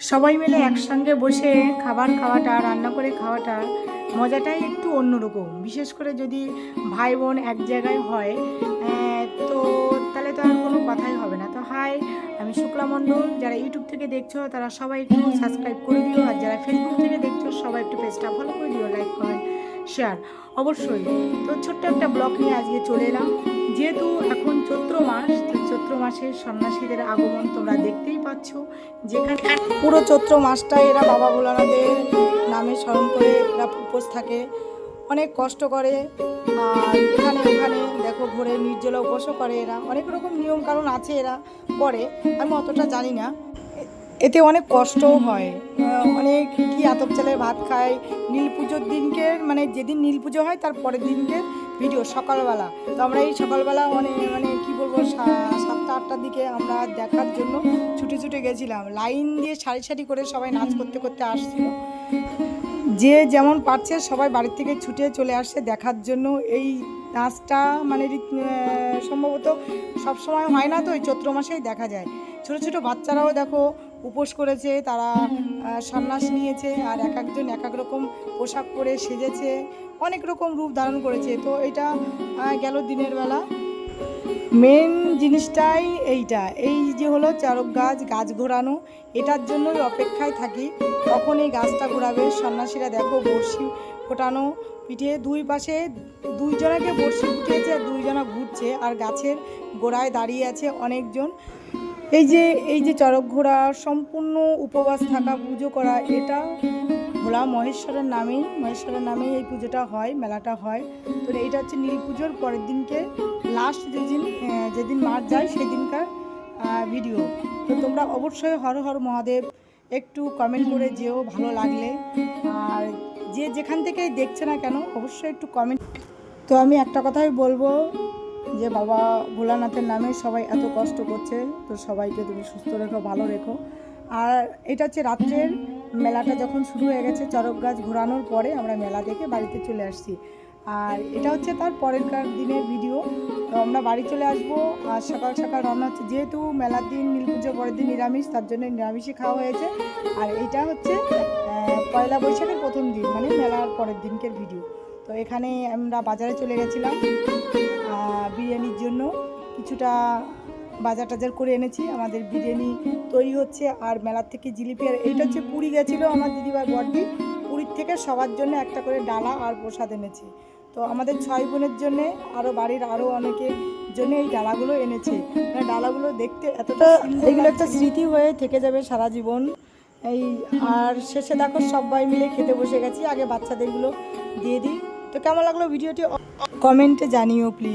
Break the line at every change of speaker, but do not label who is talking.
সবাই মিলে একসঙ্গে বসে খাবার খাওয়াটা, রান্না করে খাওয়াটা মজাটাই একটু অন্যরকম। বিশেষ করে যদি ভাই বোন এক জায়গায় হয় তো তাহলে তো আর কোনো কথাই হবে না। তো হাই আমি শুক্লা মণ্ডল। যারা ইউটিউব থেকে দেখছ, তারা সবাই একটু সাবস্ক্রাইব করে দিও। আর যারা ফেসবুক থেকে দেখছ, সবাই একটু পেজটা ফলো করে শেয়ার। অবশ্যই, তো ছোট্ট একটা ব্লগ নিয়ে আজকে চলে এলাম। যেহেতু এখন চৈত্র মাস, তো চৈত্র মাসে সন্ন্যাসীদের আগমন তোমরা দেখতেই পাচ্ছ। যেখানে পুরো চৈত্র মাসটাই এরা বাবা ভোলানাথের নামে স্মরণ করে এরা উপোস থাকে। অনেক কষ্ট করে, আর এখানে ওখানে দেখো ঘুরে নির্জলা উপোসও করে এরা। অনেক রকম নিয়ম কারণ আছে এরা করে, আমি অতটা জানি না। এতে অনেক কষ্টও হয়। অনেক আতপ চালে ভাত খাই। নীল পুজোর দিনকে মানে যেদিন নীল পুজো হয়, তার পরের দিনকে ভিডিও, সকালবেলা। তো আমরা এই সকালবেলা অনেক মানে কি বলব সাতটা, আটটার দিকে আমরা দেখার জন্য ছুটে ছুটে গেছিলাম। লাইন দিয়ে সারি সারি করে সবাই নাচ করতে করতে আসছিল। যে যেমন পারছে সবাই বাড়ির থেকে ছুটে চলে আসছে দেখার জন্য। এই নাচটা মানে সম্ভবত সব সময় হয় না তো ওই চৈত্র মাসেই দেখা যায়। ছোট ছোট বাচ্চারাও দেখো উপোস করেছে, তারা সন্ন্যাস নিয়েছে আর এক একজন এক এক রকম পোশাক পরে সেজেছে, অনেক রকম রূপ ধারণ করেছে। তো এটা গেল দিনের বেলা। মেন জিনিসটাই এইটা, এই যে হলো চারক গাছ গাছ ঘোরানো, এটার জন্যই অপেক্ষায় থাকি। কখন এই গাছটা ঘোরাবে? সন্ন্যাসীরা দেখো বড়শি ফোটানো পিঠে, দুই পাশে দুইজনাকে বড়শি ফুটিয়েছে আর দুইজনা ঘুরছে। আর গাছের গোড়ায় দাঁড়িয়ে আছে অনেকজন। এই যে এই যে চরক ঘোরা সম্পূর্ণ উপবাস থাকা, পুজো করা, এটা ভোলা মহেশ্বরের নামেই মহেশ্বরের নামেই এই পুজোটা হয়, মেলাটা হয়। তো এইটা হচ্ছে নীল পুজোর পরের দিনকে লাস্ট যেদিন যেদিন মার যায় সেই দিনকার ভিডিও তো তোমরা অবশ্যই হর হর মহাদেব, একটু কমেন্ট করে যেও, ভালো লাগলে। আর যে যেখান থেকে দেখছে না কেন, অবশ্যই একটু কমেন্ট তো আমি একটা কথাই বলব যে বাবা ভোলানাথের নামে সবাই এত কষ্ট করছে, তো সবাইকে তুমি সুস্থ রেখো, ভালো রেখো। আর এটা হচ্ছে রাত্রের মেলাটা যখন শুরু হয়ে গেছে, চরক গাছ ঘোরানোর পরে আমরা মেলা দেখে বাড়িতে চলে আসছি। আর এটা হচ্ছে তার পরেরকার দিনের ভিডিও। তো আমরা বাড়ি চলে আসব আর সকাল সকাল রান্না হচ্ছে, যেহেতু মেলার দিন, নীল পুজোর পরের দিন নিরামিষ, তার জন্য নিরামিষই খাওয়া হয়েছে। আর এটা হচ্ছে পয়লা বৈশাখের প্রথম দিন মানে মেলার পরের দিনকের ভিডিও। তো এখানে আমরা বাজারে চলে গেছিলাম। বিরিয়ানির জন্য কিছুটা বাজার টাজার করে এনেছি। আমাদের বিরিয়ানি তৈরি হচ্ছে আর মেলার থেকে জিলিপি আর এইটা হচ্ছে পুরী গেছিল আমার দিদিভাই বড়দি পুরীর থেকে সবার জন্য একটা করে ডালা আর প্রসাদ এনেছে। তো আমাদের ছয় বোনের জন্য আরও বাড়ির আরও অনেকের জন্য এই ডালাগুলো এনেছে। মানে ডালাগুলো দেখতে এতটা এগুলো একটা স্মৃতি হয়ে থেকে যাবে সারা জীবন। এই আর শেষে দেখো সবাই মিলে খেতে বসে গেছি। আগে বাচ্চাদেরগুলো দিয়ে দিই। তো কেমন লাগল ভিডিওটি? কমেন্টে জানিও প্লিজ